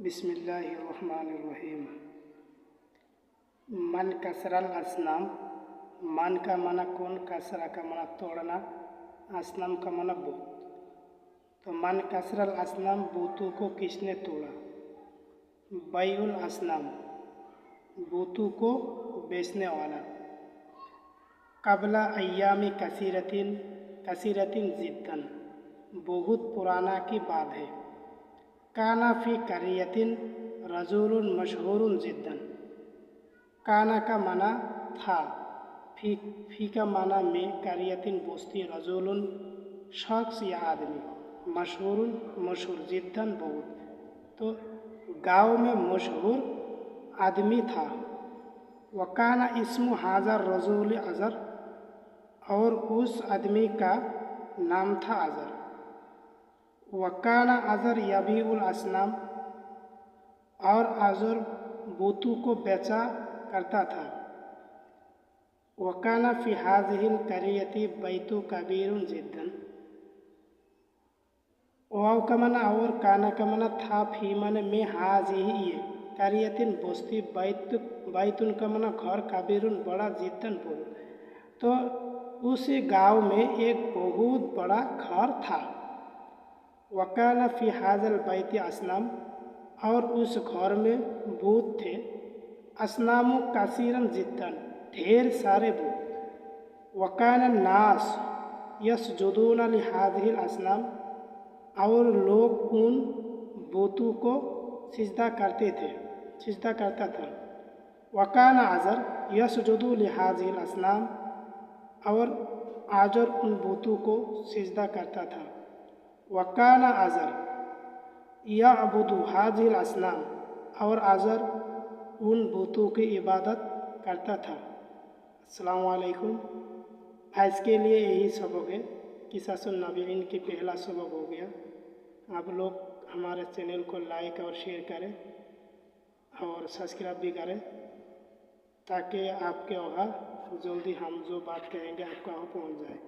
बिस्मिल्लाहिर्रहमानिर्रहीम। मन कसरल असनाम, मन का मना कौन कसरा का मना तोड़ना, असनम का मना बूत। तो मन कसरल असनाम, बूतों को किसने तोड़ा? बैउल असनाम, बूतों को बेचने वाला। कबला अयामी कसीरतिन कसीरतिन जिद्दन, बहुत पुराना की बात है। काना फ़ी करियतिन रजूल मशहूर जिद्दन। काना का माना था, फ़ी फ़ी का माना में करियतिन बोस्ती रजूल शख्स या आदमी मशहूर मशहूर जिद्दन बहुत। तो गाँव में मशहूर आदमी था। वकाना इसम हाजर रजूल अज़र, और उस आदमी का नाम था अज़र। वकाना अज़र यबीउल असनाम और अज़र बूतू को बेचा करता था। वकाना फ़ी हाजिल करियती बैतु कबीर जिद्दन। वाव का मना और काना का मना था फीमन में हाज ये करियतिन बोस्ती बैत, बैतुन का मना घर कबीरुन बड़ा जिद्दन बोल। तो उस गाँव में एक बहुत बड़ा घर था। वकाना फ़ी हाजल बैत असनाम और उस घर में भूत थे। असनाम कासीरन जिद्दन, ढेर सारे भूत। वकान नास यस जुदून हाजिल असनाम और लोग उन बूतों को सिजदा करते थे, सिजदा करता था। वकान आज़र यस जुदू लिहाजिल असनाम और आजर उन बूतों को सिजदा करता था। वकाना आज़र या अबूदू हाजिल असनाम और आज़र उन बूतों की इबादत करता था। असलकुम आज के लिए यही सबक है। कि नबीन की पहला सबक हो गया। आप लोग हमारे चैनल को लाइक और शेयर करें और सब्सक्राइब भी करें ताकि आपके वहाँ जल्दी हम जो बात कहेंगे आपको वहाँ पहुँच जाए।